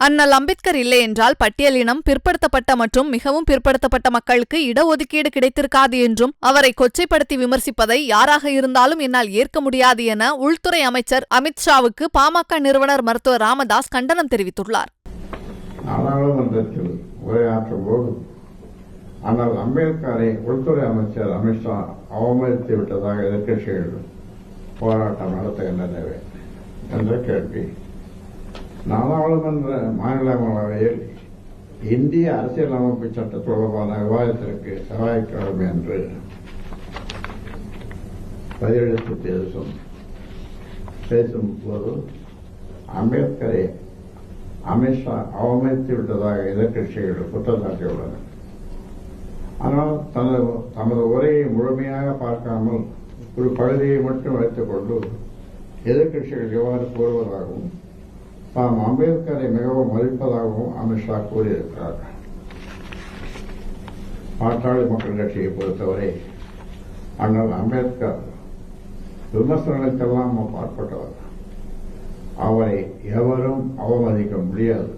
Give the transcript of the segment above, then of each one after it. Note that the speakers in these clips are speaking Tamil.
அண்ணல் அம்பேத்கர் இல்லை என்றால் பட்டியலினம் பிற்படுத்தப்பட்ட மற்றும் மிகவும் பிற்படுத்தப்பட்ட மக்களுக்கு இடஒதுக்கீடு கிடைத்திருக்காது என்றும் அவரை கொச்சைப்படுத்தி விமர்சிப்பதை யாராக இருந்தாலும் என்னால் ஏற்க முடியாது என உள்துறை அமைச்சர் அமித்ஷாவுக்கு பாமக நிறுவனர் மருத்துவர் ராமதாஸ் கண்டனம் தெரிவித்துள்ளார். நாடாளுமன்றத்தில் உரையாற்றும் போது ஆனால் அம்பேத்கரை உள்துறை அமைச்சர் அமித்ஷா அவமதித்து விட்டதாக எதிர்கட்சிகள் போராட்டம் நடத்துகின்றனவே என்ற கேள்வி. நாடாளுமன்ற மாநிலங்களவையில் இந்திய அரசியலமைப்பு சட்டம் தொடர்பான விவாதத்திற்கு செவ்வாய்க்கிழமை என்று பதிலளித்து பேசும் பேசும்போது அம்பேத்கரை அமித்ஷா அவமதித்து விட்டதாக எதிர்க்கட்சிகள் குற்றம் சாட்டியுள்ளனர் ஆனால் தனது தமது உரையை முழுமையாக பார்க்காமல் ஒரு பகுதியை மட்டும் வைத்துக் கொண்டு எதிர்க்கட்சிகள் எவ்வாறு கூறுவதாகவும் தாம் அம்பேத்கரை மிகவும் மதிப்பதாகவும் அமித்ஷா கூறியிருக்கிறார். பாட்டாளி மக்கள் கட்சியை பொறுத்தவரை அண்ணல் அம்பேத்கர் விமர்சனங்களுக்கெல்லாம் பாற்பட்டவர் அவரை எவரும் அவமதிக்க முடியாது.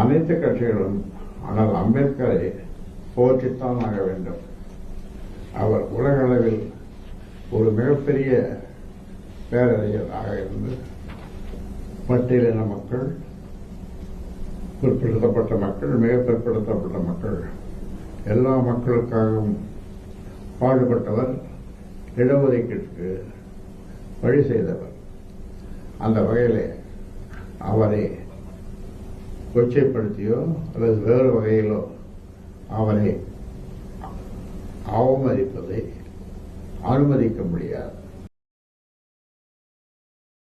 அனைத்து கட்சிகளும் ஆனால் அம்பேத்கரை போற்றித்தான் ஆக வேண்டும். அவர் உலக அளவில் ஒரு மிகப்பெரிய பேரறிஞராக இருந்து பட்டியலின மக்கள் பிற்படுத்தப்பட்ட மக்கள் மிக பிற்படுத்தப்பட்ட மக்கள். எல்லா மக்களுக்காகவும் பாடுபட்டவர் இடஒதுக்கீட்டுக்கு வழி செய்தவர். அந்த வகையிலே அவரை கொச்சைப்படுத்தியோ அல்லது வேறு வகையிலோ அவரை அவமதிப்பதை அனுமதிக்க முடியாது.